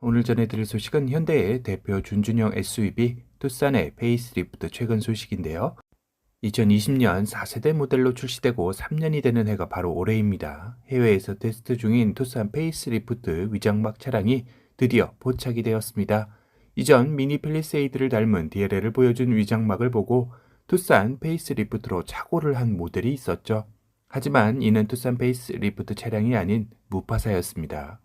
오늘 전해드릴 소식은 현대의 대표 준준형 SUV 투싼의 페이스리프트 최근 소식인데요. 2020년 4세대 모델로 출시되고 3년이 되는 해가 바로 올해입니다. 해외에서 테스트 중인 투싼 페이스리프트 위장막 차량이 드디어 포착이 되었습니다. 이전 미니 펠리세이드를 닮은 DLL을 보여준 위장막을 보고 투싼 페이스리프트로 착오를 한 모델이 있었죠. 하지만 이는 투싼 페이스리프트 차량이 아닌 무파사였습니다.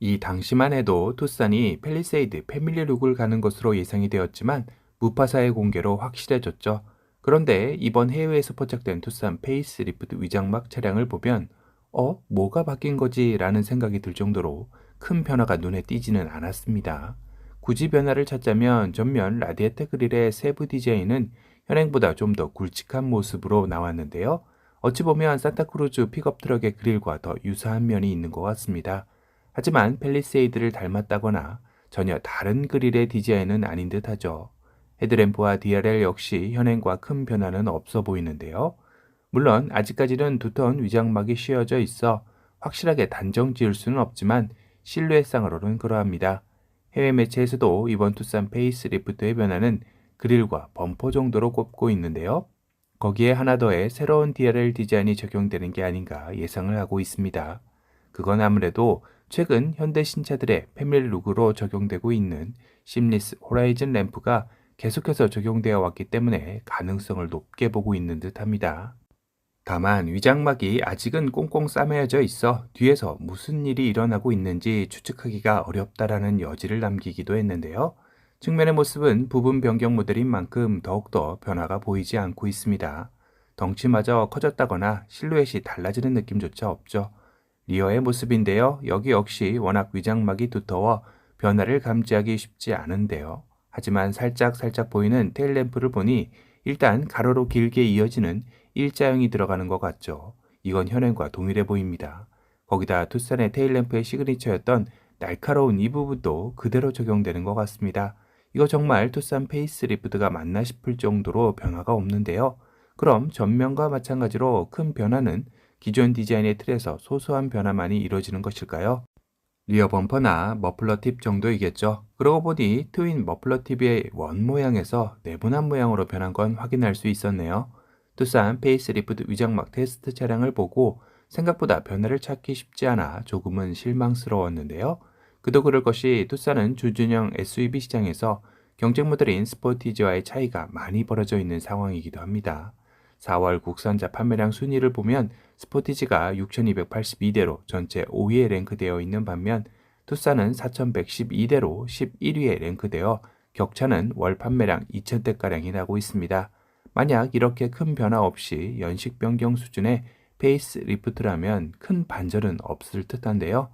이 당시만 해도 투싼이 펠리세이드 패밀리 룩을 가는 것으로 예상이 되었지만 무파사의 공개로 확실해졌죠. 그런데 이번 해외에서 포착된 투싼 페이스리프트 위장막 차량을 보면 어? 뭐가 바뀐 거지? 라는 생각이 들 정도로 큰 변화가 눈에 띄지는 않았습니다. 굳이 변화를 찾자면 전면 라디에터 그릴의 세부 디자인은 현행보다 좀 더 굵직한 모습으로 나왔는데요. 어찌 보면 산타크루즈 픽업 트럭의 그릴과 더 유사한 면이 있는 것 같습니다. 하지만 펠리세이드를 닮았다거나 전혀 다른 그릴의 디자인은 아닌 듯하죠. 헤드램프와 DRL 역시 현행과 큰 변화는 없어 보이는데요. 물론 아직까지는 두터운 위장막이 씌워져 있어 확실하게 단정 지을 수는 없지만 실루엣상으로는 그러합니다. 해외 매체에서도 이번 투싼 페이스리프트의 변화는 그릴과 범퍼 정도로 꼽고 있는데요. 거기에 하나 더의 새로운 DRL 디자인이 적용되는 게 아닌가 예상을 하고 있습니다. 그건 아무래도 최근 현대 신차들의 패밀리 룩으로 적용되고 있는 심리스 호라이즌 램프가 계속해서 적용되어 왔기 때문에 가능성을 높게 보고 있는 듯 합니다. 다만 위장막이 아직은 꽁꽁 싸매어져 있어 뒤에서 무슨 일이 일어나고 있는지 추측하기가 어렵다라는 여지를 남기기도 했는데요. 측면의 모습은 부분 변경 모델인 만큼 더욱더 변화가 보이지 않고 있습니다. 덩치마저 커졌다거나 실루엣이 달라지는 느낌조차 없죠. 리어의 모습인데요. 여기 역시 워낙 위장막이 두터워 변화를 감지하기 쉽지 않은데요. 하지만 살짝 살짝 보이는 테일램프를 보니 일단 가로로 길게 이어지는 일자형이 들어가는 것 같죠. 이건 현행과 동일해 보입니다. 거기다 투싼의 테일램프의 시그니처였던 날카로운 이 부분도 그대로 적용되는 것 같습니다. 이거 정말 투싼 페이스리프트가 맞나 싶을 정도로 변화가 없는데요. 그럼 전면과 마찬가지로 큰 변화는 기존 디자인의 틀에서 소소한 변화만이 이루어지는 것일까요? 리어 범퍼나 머플러 팁 정도이겠죠. 그러고 보니 트윈 머플러 팁의 원 모양에서 네모난 모양으로 변한 건 확인할 수 있었네요. 투싼 페이스리프트 위장막 테스트 차량을 보고 생각보다 변화를 찾기 쉽지 않아 조금은 실망스러웠는데요. 그도 그럴 것이 투싼은 주준형 SUV 시장에서 경쟁 모델인 스포티지와의 차이가 많이 벌어져 있는 상황이기도 합니다. 4월 국산자 판매량 순위를 보면 스포티지가 6,282대로 전체 5위에 랭크되어 있는 반면 투싼은 4,112대로 11위에 랭크되어 격차는 월 판매량 2,000대가량이 나고 있습니다. 만약 이렇게 큰 변화 없이 연식 변경 수준의 페이스 리프트라면 큰 반전은 없을 듯한데요.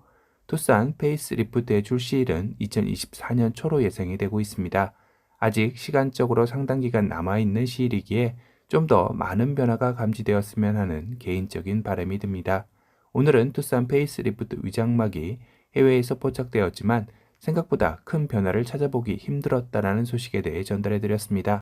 투싼 페이스 리프트의 출시일은 2024년 초로 예상이 되고 있습니다. 아직 시간적으로 상당 기간 남아있는 시일이기에 좀 더 많은 변화가 감지되었으면 하는 개인적인 바람이 듭니다. 오늘은 투싼 페이스 리프트 위장막이 해외에서 포착되었지만 생각보다 큰 변화를 찾아보기 힘들었다라는 소식에 대해 전달해 드렸습니다.